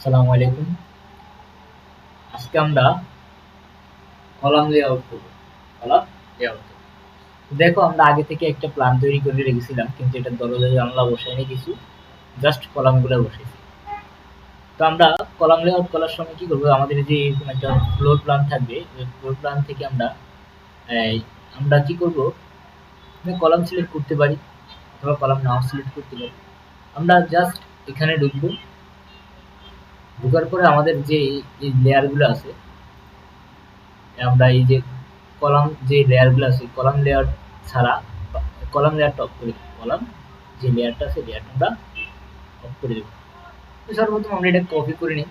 আসসালামু আলাইকুম। আজকে আমরা কলাম লেআউট করব। কলাম লেআউট দেখো, আমরা আগে থেকে একটা প্ল্যান তৈরি করে রেখেছিলাম, কিন্তু এটা দরজা জানলা বসাইনি কিছু জাস্ট কলামগুলো বসেছি। তো আমরা কলাম লেআউট করার সময় কি করব, আমাদের যে একটা ফ্লোর প্ল্যান থাকবে ফ্লোর প্ল্যান থেকে আমরা আমরা কি করব কলাম সিলেক্ট করতে পারি, অথবা কলাম নাও সিলেক্ট করতে পারি। আমরা জাস্ট এখানে ঢুকবো। ঢোকার পরে আমাদের যে এই লেয়ারগুলো আছে, আমরা এই যে কলাম যে লেয়ারগুলো আছে, কলাম লেয়ার ছাড়া কলাম লেয়ারটা অফ করে কলাম যে লেয়ারটা আছে লেয়ারটা আমরা অফ করে দেবো। তো সর্বপ্রথম আমরা এটা কপি করে নিই।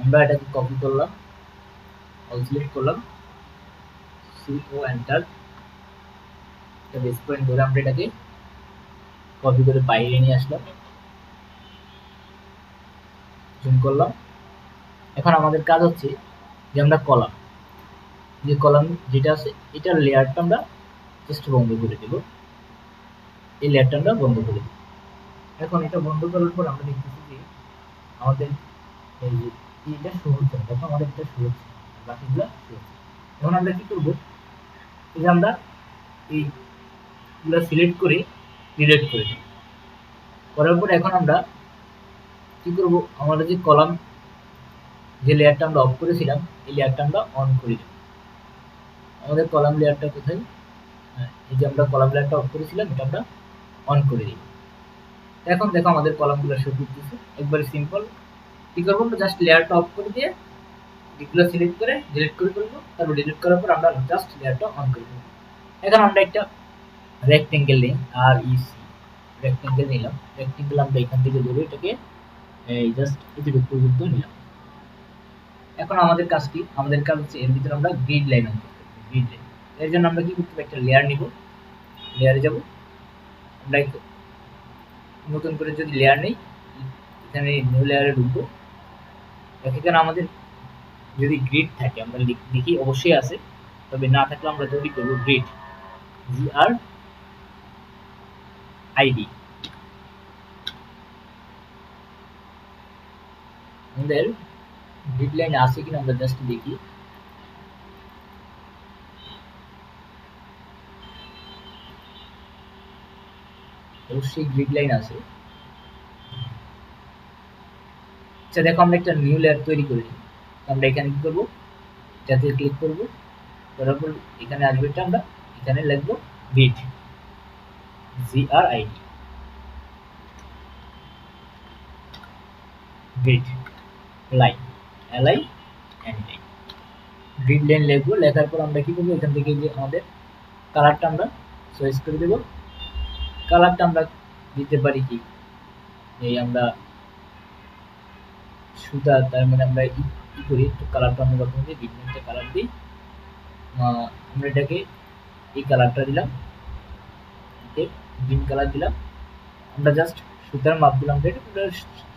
আমরা এটাকে কপি করলাম অল সিলেক্ট করলাম সি ও এন্টার এটা বেস পয়েন্ট ধরে আমরা এটাকে কপি করে বাইরে নিয়ে আসলাম। জুম করলাম। এখন আমাদের কাজ হচ্ছে যে আমরা কলাম। যে কলাম যেটা আছে, এটার লেয়ারটা আমরা জাস্ট বন্ধ করে দেব। এই লেয়ারটা আমরা বন্ধ করে দেব। এখন এটা বন্ধ করার পর আমরা দেখতেছি যে আমাদের এই এটা শো হচ্ছে দেখো আমাদের এটা শো হচ্ছে বাকিগুলো শো হচ্ছে এখন আমরা কি করব? এই যে আমরা এইগুলো সিলেক্ট করে ডিলিট করে দেব। করার পর এখন আমরা কি করব? আমরা যে কলাম যে লেয়ারটা আমরা অফ করেছিলাম এই লেয়ারটা আমরা অন করে আমাদের কলাম লেয়ারটা কোথায়? হ্যাঁ, এই যে আমরা কলাম লেয়ারটা অফ করেছিলাম এটা আমরা অন করে দিই এখন দেখো আমাদের কলামগুলো শো করতেছে। একবারে সিম্পল কি করব আমরা? জাস্ট লেয়ারটা অফ করে দিয়ে এগুলো সিলেক্ট করে ডিলিট করে ফেলব। তারপর ডিলিট করার পর আমরা জাস্ট লেয়ারটা অন করে দেবো এখন আমরা একটা রেক্টেঙ্গেল নিই আর ইসি রেক্টেঙ্গেল নিলাম। রেক্টেঙ্গেল আমরা এখান থেকে ধরে এটাকে এই জাস্ট এতটুকু পর্যন্ত নিলাম। এখন আমাদের কাজ কি আমাদের কাজ হচ্ছে এর ভিতরে আমরা গ্রিড লাইন আনতে গ্রিড লাইন এর জন্য আমরা কি করতে পারি একটা লেয়ার নিব। লেয়ারে যাব। আমরা নতুন করে যদি লেয়ার নেই, এখানে নিউ লেয়ারে ঢুকবো। এখানে আমাদের যদি গ্রিড থাকে, আমরা লিখি অবশ্যই আছে। তবে না থাকলে আমরা তৈরি করব grid G R I D আমাদের গ্রিড লাইন আছে কিনা আমরা জাস্ট দেখি। অবশ্যই গ্রিড লাইন আছে আচ্ছা দেখো আমরা একটা নিউ লেয়ার তৈরি করি আমরা এখানে কি করব? যাতে ক্লিক করব। করার এখানে আসবে আমরা, এখানে লিখব grid G R I D grid line L I N I grid line লিখব, লেখার পর আমরা কি করব? এখান থেকে যে আমাদের কালারটা আমরা চয়েস করে দেবো। কালারটা আমরা দিতে পারি কি? এই আমরা সুতা, তার মানে আমরা ই করি একটু কালারটা আমরা প্রথমে দিই বিভিন্ন কালার দিই। আমরা এটাকে এই কালারটা দিলাম। ওকে গ্রিন কালার দিলাম। আমরা জাস্ট সুতার মাপ দিলাম। এটা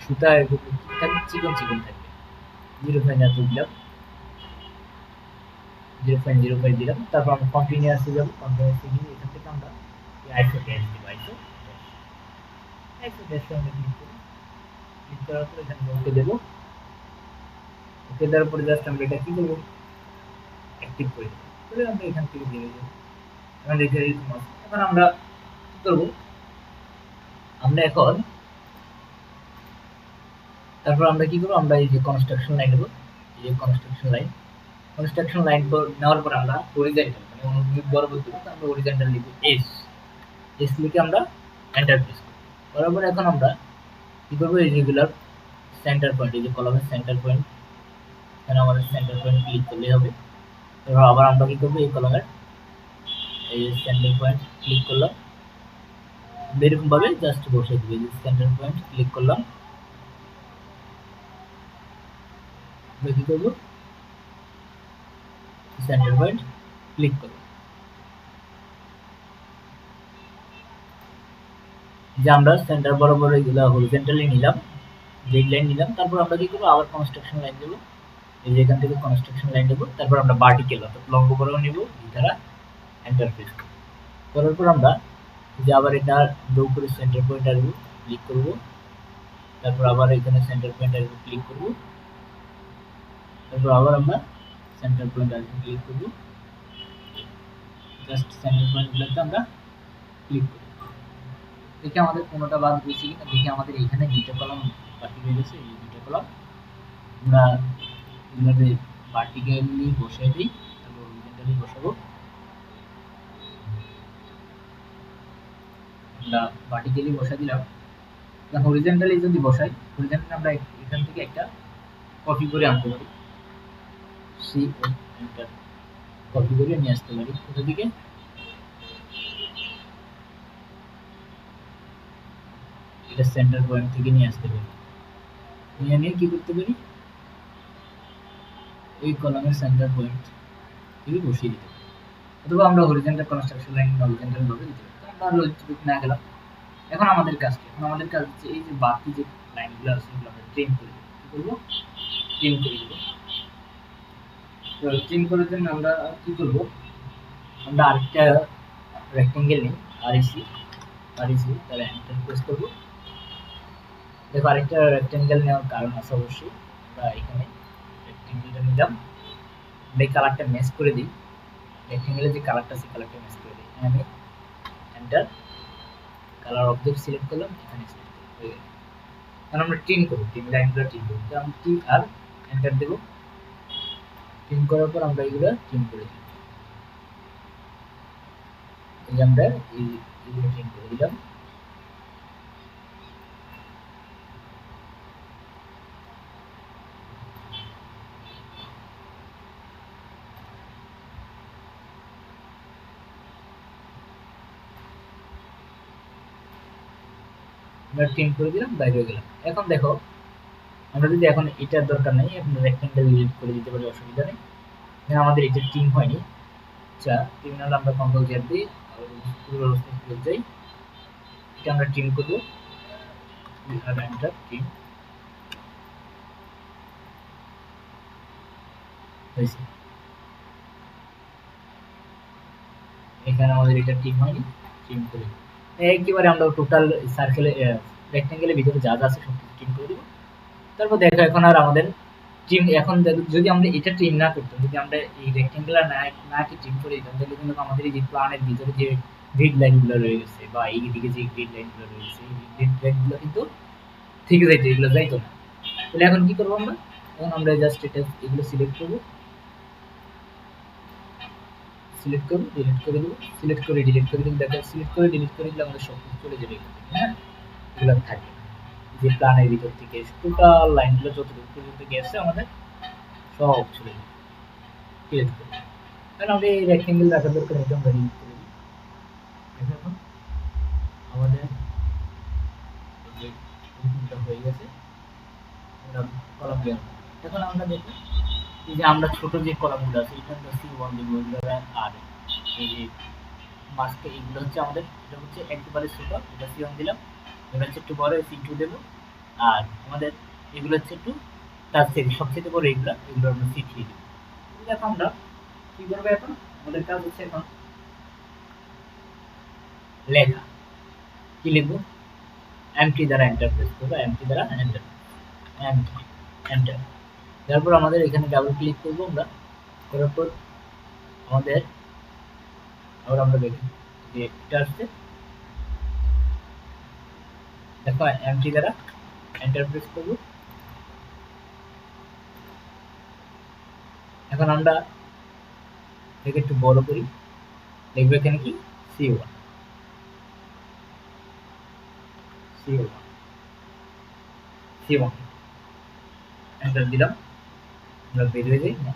সুতা চিকন চিকন থাকবে জিরো পয়েন্ট এত দিলাম। জিরো পয়েন্ট জিরো ফাইভ দিলাম। তারপর আমরা কন্টিনিউয়াসে যাব। কন্টিনিউয়াসে গিয়ে এখান থেকে আমরা আইসো ড্যাশ দিব। আইসো আইসো ড্যাশে আমরা ক্লিক করি ক্লিক করার পর এখানে ওকে দেবো। ওকে দেওয়ার পরে জাস্ট আমরা এটা কি করব? অ্যাক্টিভ করে দেবো। করে আমরা এখান থেকে দিয়ে দেবো। এখন এরকম আছে এখন আমরা করব? আমরা এখন তারপর আমরা কি করব? আমরা এই যে কনস্ট্রাকশন লাইন নেব এই যে কনস্ট্রাকশন লাইন কনস্ট্রাকশন লাইন নেওয়ার পর আমরা হরিজেন্টাল মানে অনুভূমিক বরাবর দেবো আমরা হরিজেন্টাল লিখব এস এস লিখে আমরা এন্টার প্রেস করব। পরে এখন আমরা কি করব? রেগুলার সেন্টার পয়েন্ট এই যে কলমের সেন্টার পয়েন্ট এখানে আমাদের সেন্টার পয়েন্ট ক্লিক করলেই হবে। এবার আবার আমরা কি করব? এই কলমের এই সেন্টার পয়েন্ট ক্লিক করলাম। এরকম ভাবে জাস্ট বসে দিবে যে সেন্টার পয়েন্ট ক্লিক করলাম। আমরা কি করব সেন্টার ক্লিক করব। যে আমরা সেন্টার বরাবর এগুলো হরিজেন্টালি নিলাম গ্রিড লাইন নিলাম, তারপর আমরা কি করব? আবার কনস্ট্রাকশন লাইন দেবো। এই যে এখান থেকে কনস্ট্রাকশন লাইন দেবো, তারপর আমরা ভার্টিক্যাল অর্থাৎ লম্ব বরাবর নিব দ্বারা এন্টার প্রেস করার পর আমরা যে আবার এটা ড্র করে সেন্টার পয়েন্ট আসব ক্লিক করব। তারপর আবার এখানে সেন্টার পয়েন্ট আর ক্লিক করব। তারপর আবার আমরা সেন্টার পয়েন্ট আর ক্লিক করব। জাস্ট সেন্টার পয়েন্টগুলোতে আমরা ক্লিক করব। দেখি আমাদের কোনোটা বাদ গেছে কিনা। দেখি আমাদের এখানে দুটো কলাম বাকি রয়ে গেছে, এই দুটো কলাম আমরা এগুলোতে ভার্টিক্যালি বসিয়ে দিই, তারপর হরিজন্টালি বসাবো। আমরা ভার্টিক্যালি বসা দিলাম। হরিজন্টালি যদি বসাই হরিজন্টালি আমরা এখান থেকে একটা কপি করে আনতে পারি। সি এন্টার কপি করে নিয়ে আসতে পারি। কোথা থেকে এটা সেন্টার পয়েন্ট থেকে নিয়ে আসতে পারি। নিয়ে নিয়ে কি করতে পারি? এই কলামের সেন্টার পয়েন্ট থেকে বসিয়ে দিতে অথবা আমরা হরিজেন্টাল কনস্ট্রাকশন লাইন হরিজেন্টাল ভাবে দিতে পারি। না গেলাম এখন আমাদের কাজ কি? এখন আমাদের কাজ হচ্ছে এই যে বাকি যে লাইনগুলো আছে, এগুলো আমরা ট্রিম করে দেবো। কি করব? ট্রিম করে দেবো। ট্রিম করার জন্য আমরা কি করব? আমরা আরেকটা রেক্টেঙ্গেল নিই আরইসি আরইসি তাহলে এন্টার প্রেস করব। দেখো, আরেকটা রেক্টেঙ্গেল নেওয়ার কারণ আছে অবশ্যই। আমরা এখানে রেক্টেঙ্গেলটা নিলাম। আমরা এই কালারটা ম্যাচ করে দিই। রেক্টেঙ্গেলের যে কালারটা আছে কালারটা ম্যাচ করে দিই। আমি এন্টার কালার অবজেক্ট সিলেক্ট করলাম, এখানে সিলেক্ট এখন আমরা টিম করব টিম লাইনগুলো টিম করব। আমি টি আর এন্টার দেব। টিম করার পর আমরা এগুলো টিম করে দিই। এই যে আমরা এই এগুলো টিম করে দিলাম। আমরা টিম করে দিলাম, বাইরে গেলাম। এখন দেখো আমরা যদি এখন এটার দরকার নেই, এখন রেক্টেঙ্গেল ডিলিট করে দিতে পারি, অসুবিধা নেই। এখানে আমাদের এটা টিম হয়নি। আচ্ছা টিম নাহলে আমরা কন্ট্রোল জেড দিই পুরো অবস্থা ফিরে যাই এটা আমরা টিম করব। এন্টার টিম এখানে আমাদের এটা টিম হয়নি। টিম করে একেবারে আমরা টোটাল সার্কেলে রেক্টেঙ্গেলের ভিতরে যা যা আছে সব টিম করে দেবো। তারপর দেখো এখন আর আমাদের টিম এখন যদি আমরা এটা টিম না করতাম, যদি আমরা এই রেক্টেঙ্গুলার না না কি টিম করে দিতাম তাহলে কিন্তু আমাদের এই যে প্ল্যানের ভিতরে যে গ্রিড লাইনগুলো রয়ে গেছে বা এই দিকে যে গ্রিড লাইনগুলো রয়ে গেছে, এই গ্রিড লাইনগুলো কিন্তু ঠিক যাইতো, এগুলো যাইতো না। তাহলে এখন কি করব আমরা? এখন আমরা জাস্ট এটা, এগুলো সিলেক্ট করব। সিলেক্ট করব ডিলিট করে দেবো। সিলেক্ট করে ডিলিট করে দেবো। দেখো সিলেক্ট করে ডিলিট করে দিলে আমাদের সব কিছু চলে যাবে হ্যাঁ? এগুলো থাকবে যে প্ল্যানের ভিতর থেকে টোটাল লাইনগুলো যতটুকু পর্যন্ত গেছে আমাদের, সব চলে যাবে কারণ আমরা এই রেক্টেঙ্গেল রাখার দরকার এটা আমরা করে দিই। এখন, আমাদের হয়ে গেছে। এখন আমরা দেখি এই যে আমরা ছোট যে কলামগুলো আছে, এটা আমরা সি ওয়ান দিব আর এই যে মাস্কে এইগুলো হচ্ছে আমাদের, এটা হচ্ছে একেবারে ছোট, এটা সি ওয়ান দিলাম। এটা হচ্ছে একটু বড় সি টু দেবো। আর আমাদের এগুলো হচ্ছে একটু তার থেকে সবচেয়ে বড় এগুলো এগুলো আমরা থ্রি দেবো। দেখো আমরা কি করব এখন? আমাদের কাজ হচ্ছে এখন লেখা। কি লিখব? এমটি দ্বারা এন্টার প্রেস করব এমটি দ্বারা এন্টার এমটি এন্টার তারপর আমাদের এখানে ডাবল ক্লিক করব আমরা। করার পর আমাদের, আবার আমরা দেখি যে এটা আসছে। দেখো এমটি দ্বারা এন্টার প্রেস করব। এখন আমরা এটাকে একটু বড় করি। দেখবে এখানে কি? C one C one C one enter দিলাম। আমরা বের হয়ে যাই। না।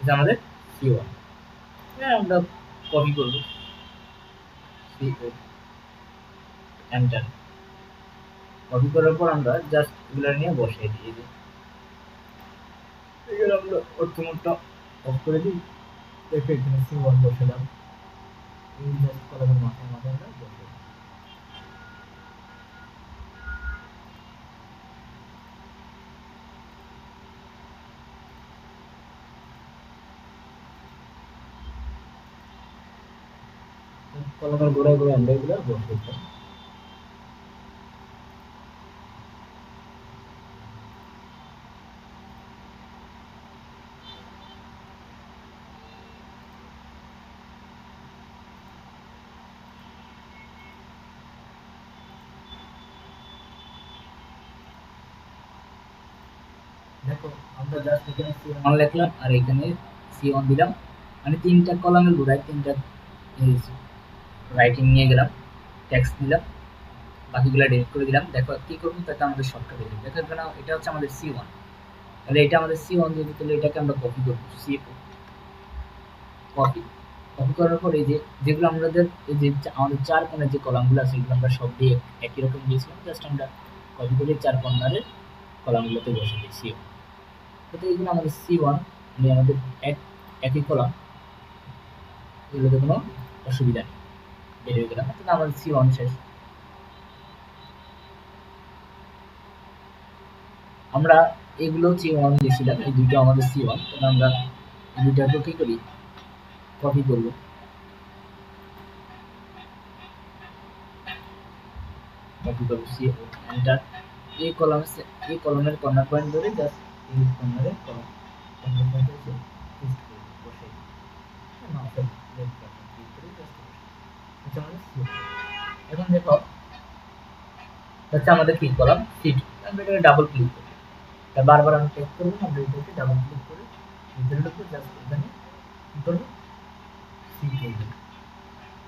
এটা আমাদের সি ওয়ান আমরা কপি করব। সি ও এন্টার কপি করার পর আমরা জাস্ট এগুলো নিয়ে বসিয়ে দিই। যে এগুলো আমরা অর্থমোটটা অফ করে দিই। দেখে এখানে মাথায় মাথায় আমরা বসে আমরা এগুলো বসে দিতাম দেখো আমরা জাস্ট এখানে সি ওয়ান লিখলাম আর এখানে সি ওয়ান দিলাম। মানে তিনটা কলামের গোড়ায় তিনটা রাইটিং নিয়ে গেলাম টেক্সট দিলাম বাকিগুলো ডিলিট করে দিলাম। দেখো কি করব, তাতে আমাদের শর্টকাট হয়ে দেখো এখানে এটা হচ্ছে আমাদের সি ওয়ান তাহলে এটা আমাদের সি ওয়ান যদি তাহলে এটাকে আমরা কপি করব সি কপি কপি করার পর এই যে যেগুলো আমাদের, এই যে আমাদের চার কোণের যে কলামগুলো আছে, এগুলো আমরা সব দিয়ে একই রকম দিয়েছিলাম। জাস্ট আমরা কপি করে চার কর্নারের কলামগুলোতে বসে ওয়ান তো এগুলো আমাদের সি ওয়ান মানে আমাদের এক, একই কলাম এগুলোতে কোনো অসুবিধা নেই। বের হয়ে গেলাম। তাহলে আমাদের সি ওয়ান শেষ। আমরা এগুলো সি ওয়ান দিয়েছিলাম এই দুটো আমাদের সি ওয়ান তাহলে আমরা এই কি করি? কপি করব। কপি করব সি এন্টার এই কলাম এই কলমের কর্নার পয়েন্ট ধরে জাস্ট এই কর্নারে কলম করে বসে এখন দেখো হচ্ছে আমাদের কি কলাম সিট আমরা এটাকে ডাবল ক্লিক করি বারবার আমি টেক করব আমরা এটাকে ডাবল ক্লিক করে ভিতরে ঢুকবো জাস্ট এখানে কি করব সি দেবো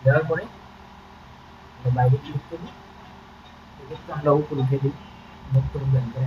দেওয়ার পরে বাইরে ক্লিক করব এক্ষেত্রে আমরা উপরে উঠে দিই মুখ করে ব্যান করে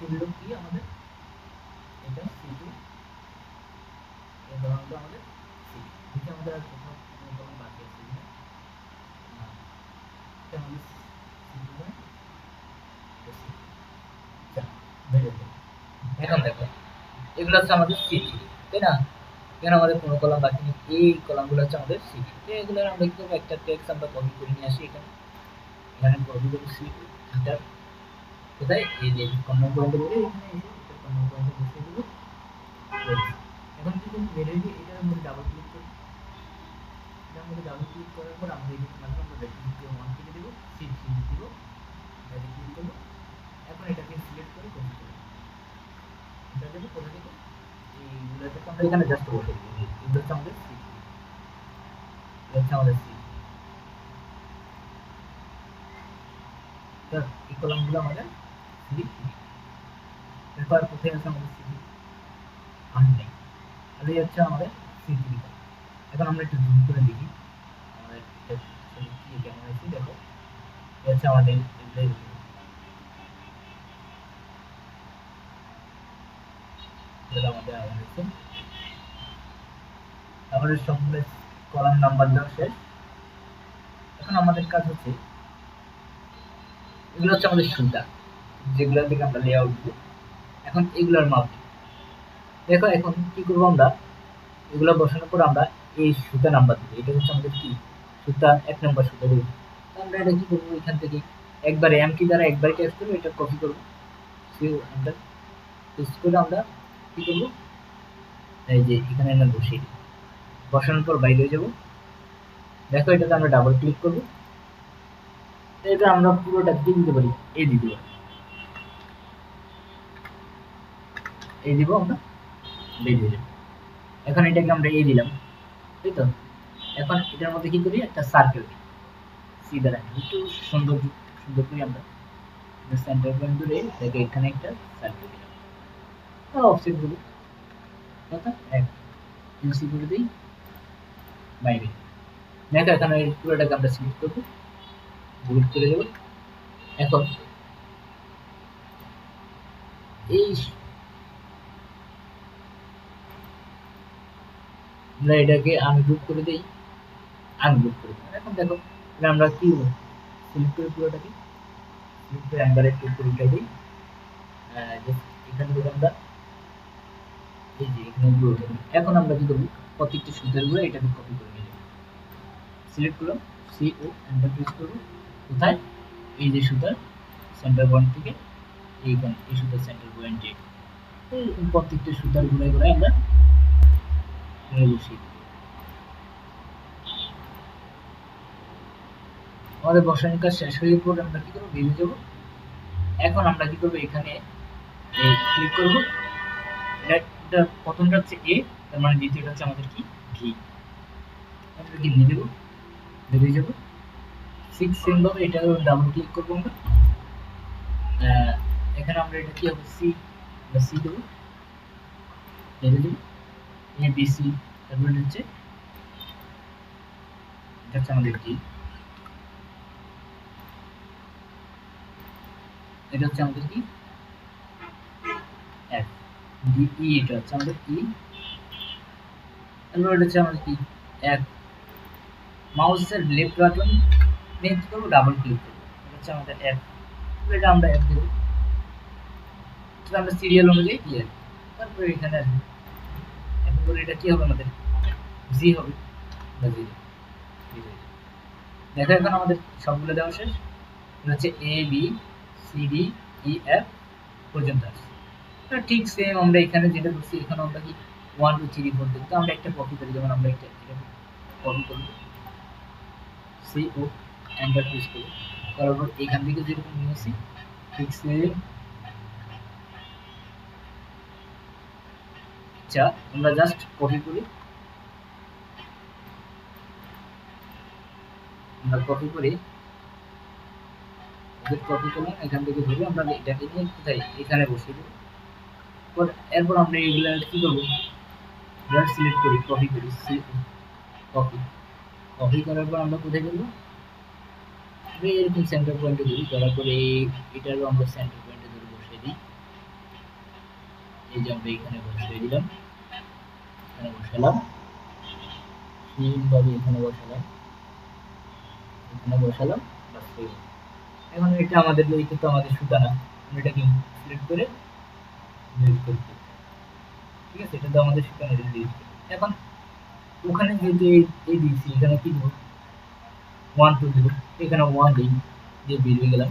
বাকিগুলো কি আমাদের? এটা সি টু এই ধরনটা আমাদের সি এটা আমাদের আর কোথাও কোনো কলম বাকি আছে না। এটা আমাদের সি টু না সি এগুলো হচ্ছে আমাদের সিটি তাই না? এখানে আমাদের কোনো কলাম বাকি নেই, এই কলামগুলো হচ্ছে আমাদের সিটি তো এগুলো আমরা কি করব একটা টেক্সট আমরা কপি করে নিয়ে আসি এখানে? এখানে কপি করব সিটি এন্টার কোথায় এই যে কর্নার পয়েন্টে বলে এখানে কর্নার পয়েন্টে বসিয়ে দেবো এখন যদি আমি বের যাই এটার মধ্যে ডাবল ক্লিক করি এটার মধ্যে ডাবল ক্লিক করার পর আমরা এই মাঝখানে আমরা রেটিং দিয়ে ওয়ান থেকে দেবো সিট সিট দিব বাইরে ক্লিক করব এখন এটাকে সিলেক্ট করে কপি করব এটা দেবো কোথা থেকে এইগুলো থেকে আমরা এখানে জাস্ট বসে দিই এগুলো হচ্ছে আমাদের সিট এটা হচ্ছে আমাদের সিট এই কলামগুলো আমাদের এরপর কোথায় আছে আমাদের সিট আর নেই তাহলে হচ্ছে আমাদের সিট এখন আমরা একটু জুম করে দেখি। কেমন আছে, দেখো। হচ্ছে আমাদের আমাদের সবগুলো কলাম নাম্বার দেওয়া শেষ। এখন আমাদের কাজ হচ্ছে, এগুলো হচ্ছে আমাদের সুতা যেগুলো থেকে আমরা লেআউট দিব, এখন এগুলোর মাপ দেখো এখন কি করব আমরা? এগুলো বসানোর পর আমরা এই সুতা নাম্বার দিব। এটা হচ্ছে আমাদের কি? সুতা এক নম্বর সুতা দিব আমরা এটা কি করব এখান থেকে? একবারে এম কি দ্বারা একবারে টেস্ট করব এটা কপি করব। আমরা টেস্ট করে আমরা কি করব? এই যে এখানে আমরা বসিয়ে দিই বসানোর পর বাইরে যাব। দেখো এটাতে আমরা ডাবল ক্লিক করব। এটা আমরা পুরোটা দিয়ে দিতে পারি। এই দিতে পারি এই দিব আমরা বেরিয়ে যাব এখন এটাকে আমরা এই দিলাম তাই তো? এখন এটার মধ্যে কি করি? একটা সার্কেল দিই। সি দ্বারা একটু সুন্দর সুন্দর করি আমরা। সেন্টার পয়েন্ট ধরে দেখে এখানে একটা সার্কেল দিলাম। অফসেট দেবো। কথা এক। ইউসি করে দিই। বাইরে। দেখো এখানে এই পুরোটাকে আমরা সিলেক্ট করব। বুট করে দেবো। এখন এই আমরা এটাকে আনগ্রুপ করে দিই। আনগ্রুপ করে দিই। এখন দেখো আমরা কি সিলেক্ট করে পুরোটাকে সিলেক্ট করে একবারে ক্লিক করে উঠে দিই। এখানে থেকে আমরা, এই যে এখানে গুলো এখন আমরা কি করব? প্রত্যেকটি সুতারগুলো এটাকে কপি করে নিয়ে সিলেক্ট করলাম সি ও এন্টার প্রেস করব। কোথায়? এই যে সুতার সেন্টার পয়েন্ট থেকে এইখানে এই সুতার সেন্টার পয়েন্টে প্রত্যেকটা সুতার ঘুরে আমরা বসিয়ে আমাদের বসানোর কাজ শেষ হয়ে পর আমরা কি করব? বেরিয়ে যাব। এখন আমরা কি করব? এখানে ক্লিক করব। এটা প্রথমটা হচ্ছে এ তার মানে দ্বিতীয়টা হচ্ছে আমাদের কি? ঘি আমরা কি নিয়ে দেবো? বেরিয়ে যাব। সিক্স সেম ভাবে এটা ডাবল ক্লিক করব আমরা। এখানে আমরা এটা কি হবে? সি বা সি দেবো। বেরিয়ে দেবো এ বি তারপরে হচ্ছে এটা আমাদের কি এটা হচ্ছে আমাদের কি এফ ডি ই এটা হচ্ছে আমাদের ই তারপর এটা হচ্ছে আমাদের কি এক মাউসের লেফট বাটন কি করব? ডাবল ক্লিক করব। এটা হচ্ছে আমাদের এফ এটা আমরা এফ দেবো। আমরা সিরিয়াল অনুযায়ী দিয়ে তারপরে এখানে আসবে এরপর এটা কি হবে আমাদের? জি হবে। বা জিরো দেখো এখন আমাদের সবগুলো দেওয়া শেষ। হচ্ছে A B C D E F পর্যন্ত আসছে। ঠিক সেম আমরা এখানে যেটা করছি এখানে আমরা কি ওয়ান টু থ্রি ফোর দেখতে আমরা একটা কপি করি যেমন আমরা একটা কপি করব। সি ও এন্টার প্রেস করি করার পর এখান থেকে যেরকম নিয়েছি ঠিক সেম আচ্ছা আমরা জাস্ট কপি করি। আমরা কপি করি। কপি করলাম এখান থেকে ধরে আমরা এটাকে নিয়ে কোথায়? এখানে বসিয়ে দেবো। এরপর আমরা এইগুলা কি করব? জাস্ট সিলেক্ট করি কপি করি কপি কপি করার পর আমরা কোথায় করব? এরকম সেন্টার পয়েন্টে ধরি করার পরে এটারও আমরা সেন্টার পয়েন্টে ধরে বসিয়ে দিই এই যে আমরা এখানে বসিয়ে দিলাম। এখানে বসালাম। সেইভাবে এখানে বসালাম। এখানে বসালাম। এখন এটা আমাদের এটা তো আমাদের সুতা না। আমরা এটাকে সিলেক্ট করে ডিলিট করে ঠিক আছে? এটা তো আমাদের সুতা না ডিলিট এখন ওখানে যেহেতু এই দিয়েছি, এখানে কি দেবো? ওয়ান টু দেবো। এখানে ওয়ান দিই দিয়ে বেরিয়ে গেলাম।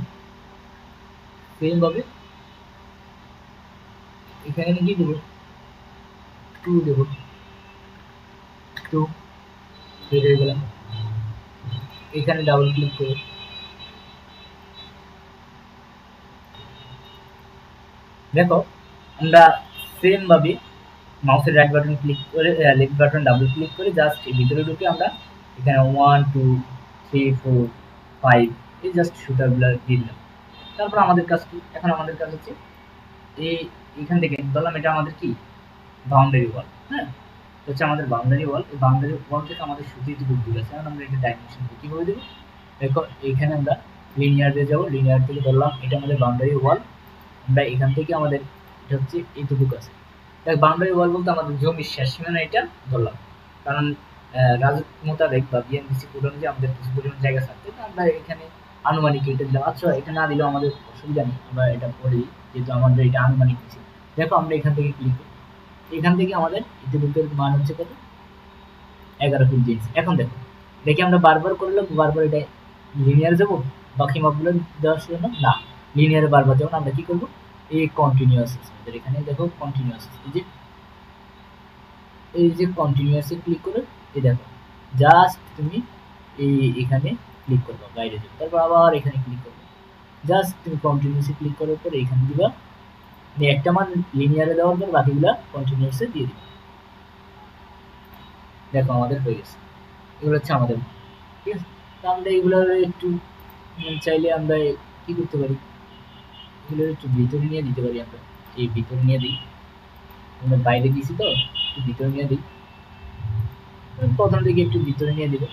সেম ভাবে এখানে কি দেবো? টু দেবো। টু বেরিয়ে গেলাম। এখানে ডাবল ক্লিক করে। দেখো, আমরা সেম ভাবে মাউসের রাইট বাটন ক্লিক করে লেফট বাটন ডাবল ক্লিক করে জাস্ট ভিতরে ঢুকে আমরা এখানে one two three four five এই জাস্ট শুটারগুলো দিয়ে দিলাম। তারপর আমাদের কাজ কি? এখন আমাদের কাজ হচ্ছে এই এখান থেকে ধরলাম এটা আমাদের কি? বাউন্ডারি ওয়াল হ্যাঁ? হচ্ছে আমাদের বাউন্ডারি ওয়াল এই বাউন্ডারি ওয়াল থেকে আমাদের সুতির যে বুক আছে, এখন আমরা এটা ডাইমেনশন কীভাবে দেবো? দেখো এইখানে আমরা লিনিয়ার দিয়ে যাব লিনিয়ার থেকে ধরলাম, এটা আমাদের বাউন্ডারি ওয়াল আমরা এখান থেকে আমাদের, এটা হচ্ছে এইটুকু আছে। দেখ বাউন্ডারি ওয়াল বলতে আমাদের জমির শেষ সীমানা এটা ধরলাম। কারণ রাজক মোতাবেক বা বিএনবিসি কোড অনুযায়ী আমাদের কিছু পরিমাণ জায়গা থাকতে আমরা এখানে আনুমানিক এটা দিলাম। আচ্ছা এটা না দিলেও আমাদের অসুবিধা নেই, আমরা এটা দিই যেহেতু আমাদের এটা আনুমানিক দিচ্ছি দেখো আমরা এখান থেকে ক্লিক করি এখান থেকে আমাদের ইতিবুকের মান হচ্ছে কত? এগারো ফিট জিনিস এখন দেখো দেখি আমরা বারবার করলে বারবার এটা লিনিয়ার যাব? বাকি মাপগুলো দেওয়ার জন্য? না লিনিয়ারে বারবার যখন আমরা কি করব? এই কন্টিনিউয়াস আমাদের এখানে দেখো কন্টিনিউয়াস এই যে এই যে কন্টিনিউয়াসে ক্লিক করে, এই দেখো জাস্ট তুমি এই এখানে ক্লিক করবে, বাইরে যাবে। তারপর আবার এখানে ক্লিক করবে। জাস্ট তুমি কন্টিনিউয়াসে ক্লিক করার পর এখানে দিবা মানে একটা মান লিনিয়ারে দেওয়ার পর বাকিগুলা কন্টিনিউয়াসে দিয়ে দিবে দেখো, আমাদের হয়ে গেছে। এগুলো হচ্ছে আমাদের ঠিক আছে? তো আমরা এগুলো একটু চাইলে আমরা কি করতে পারি? এগুলো একটু ভিতরে নিয়ে দিতে পারি আমরা। এই ভিতরে নিয়ে দিই। আমরা বাইরে দিয়েছি তো, একটু ভিতরে নিয়ে দিই। প্রথম দিকে একটু ভিতরে নিয়ে দিব।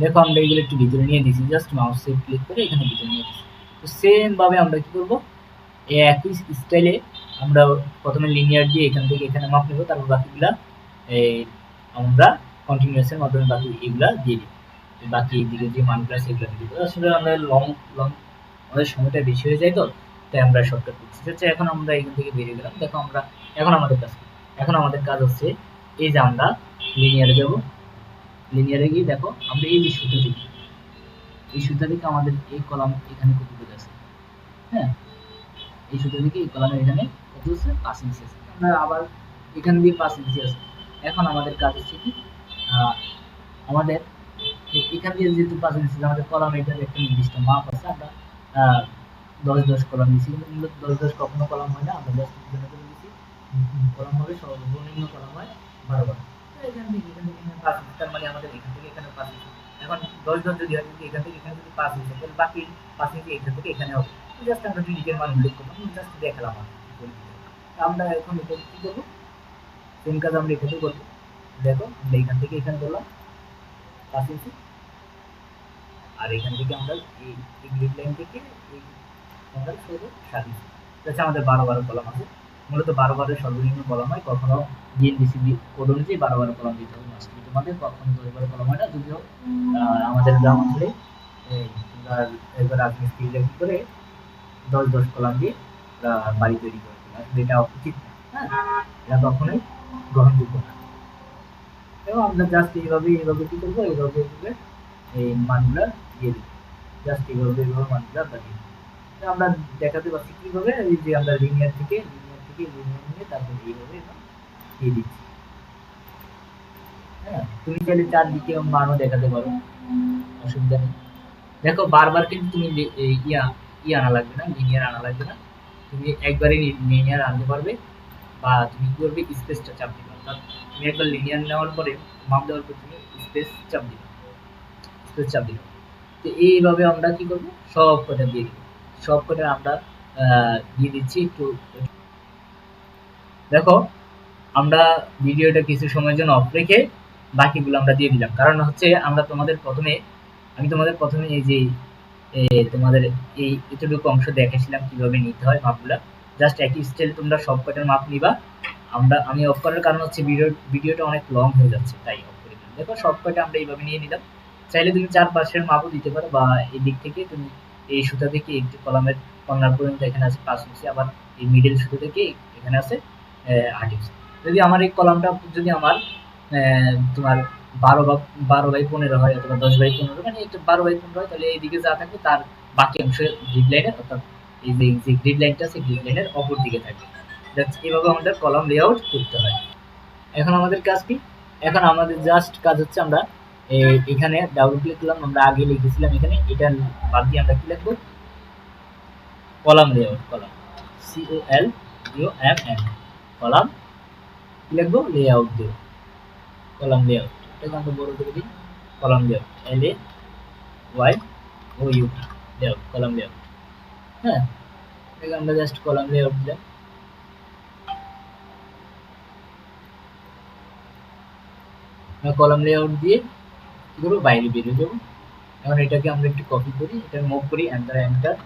দেখো, আমরা এগুলো একটু ভিতরে নিয়ে দিয়েছি। জাস্ট মাউসে ক্লিক করে এখানে ভিতরে নিয়ে দিচ্ছি। তো সেম ভাবে আমরা কি করব? একই স্টাইলে আমরা প্রথমে লিনিয়ার দিয়ে এখান থেকে এখানে মাপ নেব, তারপর বাকিগুলা আমরা কন্টিনিউয়াসের মাধ্যমে বাকি এগুলা দিয়ে দিই বাকি এদিকে যে মানগুলো আছে এগুলো দিয়ে দিই আসলে আমরা লং লং আমাদের সময়টা বেশি হয়ে যায় তো, তাই আমরা শর্টকাট করছি। হচ্ছে এখন আমরা এখান থেকে বেরিয়ে গেলাম। দেখো আমরা, এখন আমাদের কাজ এখন আমাদের কাজ হচ্ছে, এই যে আমরা লিনিয়ারে যাব। লিনিয়ারে গিয়ে দেখো, আমরা এই সুতা থেকে এই সুতা থেকে আমাদের এই কলাম এখানে কত কতটুকু আছে? হ্যাঁ? এই সুতা থেকে এই কলামের এখানে কত আছে পাঁচ ইঞ্চি আছে। আমরা আবার এখান দিয়ে পাঁচ ইঞ্চি আছে। এখন আমাদের কাজ হচ্ছে কি আমাদের এখান দিয়ে যেহেতু পাঁচ ইঞ্চি আমাদের কলাম এটার একটা নির্দিষ্ট মাপ আছে। আমরা দশ দশ কলাম দিচ্ছি কিন্তু মূলত দশ দশ কখনো কলাম হয় না, আমরা দশ জন্য করে দিচ্ছি কলাম হবে সর্বনিম্ন কলাম হয় বারো বারো। এখান থেকে এখান থেকে পাঁচ তার মানে আমাদের এখান থেকে এখানে পাঁচ এখন দশ দশ যদি হয়, এখান থেকে এখানে যদি পাঁচ ইঞ্চি তাহলে বাকি পাঁচ ইঞ্চি এখান থেকে এখানে হবে। জাস্ট আমরা নিজের মান উল্লেখ করলাম জাস্ট দেখালাম আমরা এখন এটা কি করব? সেম কাজ আমরা এখানে করব। দেখো, আমরা এখান থেকে এখানে করলাম, পাঁচ ইঞ্চি আর এখান থেকে আমরা এই গ্রিড লাইন থেকে এই আমরা সাত ইঞ্চি আমাদের বারো বারো কলাম আছে। মূলত বারো বারের সর্বনিম্ন কলাম হয়, কখনো বিএনবিসি কোড অনুযায়ী বারো বারো কলাম দিতে হবে। মাস্ট তোমাদের কখনো দশ বারো কলাম হয় না, যদিও আমাদের গ্রাম অঞ্চলে, এই একবার রাজমিস্ত্রি লেখি করে দশ দশ কলাম দিয়ে বাড়ি তৈরি করে। আসলে এটা উচিত না হ্যাঁ? এটা কখনোই গ্রহণযোগ্য না। এবং আমরা জাস্ট এইভাবে এইভাবে কি করব? এইভাবে এইভাবে এই মানগুলা দিয়ে দিই জাস্ট এইভাবে এইভাবে মানগুলা আমরা দিয়ে আমরা দেখাতে পারছি কীভাবে? এই যে আমরা লিনিয়ার থেকে থেকে লিনিয়ার নিয়ে তারপর এইভাবে দিয়ে দিচ্ছি। হ্যাঁ তুমি চাইলে চারদিকে মানও দেখাতে পারো, অসুবিধা নেই। দেখো, বারবার কিন্তু তুমি ইয়া ই আনা লাগবে না লিনিয়ার আনা লাগবে না। তুমি একবারে লিনিয়ার আনতে পারবে বা তুমি কি করবে স্পেসটা চাপ দিবে। অর্থাৎ তুমি একবার লিনিয়ার নেওয়ার পরে, মাপ দেওয়ার পর তুমি স্পেস চাপ দিবে। স্পেস চাপ দিবে। তো এইভাবে আমরা কি করব? সব কটা দিয়ে দিব। সব কটা আমরা দিয়ে দিচ্ছি একটু দেখো, আমরা ভিডিওটা কিছু সময়ের জন্য অফ রেখে বাকিগুলো আমরা দিয়ে দিলাম। কারণ হচ্ছে আমরা তোমাদের প্রথমে, আমি তোমাদের প্রথমে এই যে তোমাদের এই এতটুকু অংশ দেখাছিলাম কীভাবে নিতে হয় মাপগুলা। জাস্ট একই স্টাইল তোমরা সব কটার মাপ নিবা। আমরা, আমি অফ করার কারণ হচ্ছে ভিডিও ভিডিওটা অনেক লং হয়ে যাচ্ছে, তাই অফ করে দিলাম। দেখো সব কটা আমরা এইভাবে নিয়ে নিলাম। চাইলে তুমি চার পাশের মাপও দিতে পারো বা এই দিক থেকে তুমি এই সুতা থেকে একটি কলামের কর্নার পর্যন্ত এখানে আছে, পাঁচ ইঞ্চি। আবার এই মিডল সুতো থেকে এখানে আছে আহ, যদি আমার এই কলামটা যদি আমার তোমার বারো বা বারো বাই পনেরো হয় অথবা দশ বাই পনেরো মানে একটু বারো বাই পনেরো হয় তাহলে এইদিকে যা থাকবে তার বাকি অংশ গ্রিড লাইনের অর্থাৎ এই যে যে গ্রিড লাইনটা আছে গ্রিড লাইনের অপর দিকে থাকবে। এইভাবে আমাদের কলাম লেআউট করতে হয়। এখন আমাদের কাজ কি? এখন আমাদের জাস্ট কাজ হচ্ছে আমরা এখানে ডাবল ক্লিক করলাম আমরা আগে লিখেছিলাম এখানে এটা বাদ দিয়ে আমরা কি লিখব? Column layout column. C O L U M N column লিখব? লেআউট দেব কলাম লেআউট এটাকে আমরা বড় করে দিই। Column layout L A Y O U layout column layout হ্যাঁ? এটাকে আমরা জাস্ট কলাম লেআউট দিলাম। কলাম লেআউট দিয়ে কি করব? বাইরে বেরিয়ে যাব। এখন এটাকে আমরা একটু কপি করি। এটা মুভ করি এন্টার এন্টার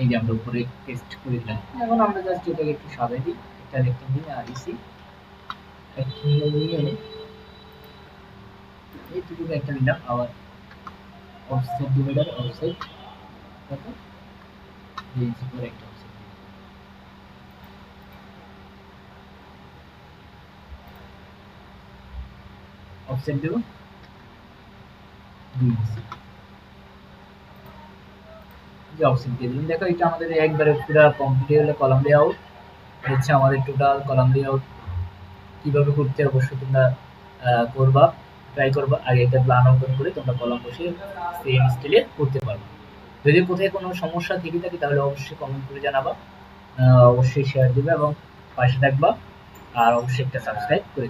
এই যে আমরা উপরে পেস্ট করে দিলাম এখন আমরা জাস্ট এটাকে একটু সাজাই দিই। এটা রেক্টাঙ্গেল নিয়ে আর রেক্টাঙ্গেল নিয়ে এইটুকু একটা নিলাম, আবার অফসেট ডিভাইডার অফসেট কত এই যে করে একটা অফসেট অফসেট দেবো? দুই যে অপশন দিয়ে দিলাম দেখো এটা আমাদের একবারে পুরো কমপ্লিট হলো কলাম লেআউট হচ্ছে আমাদের টোটাল কলাম লেআউট কীভাবে করতে অবশ্যই তোমরা করবা ট্রাই করবা। আগে একটা প্ল্যান ওপেন করে তোমরা কলাম বসে সেম স্টাইলে করতে পারবে। যদি কোথায় কোনো সমস্যা থেকে থাকে তাহলে অবশ্যই কমেন্ট করে জানাবা। অবশ্যই শেয়ার দিবে এবং পাশে থাকবা। আর অবশ্যই একটা সাবস্ক্রাইব করে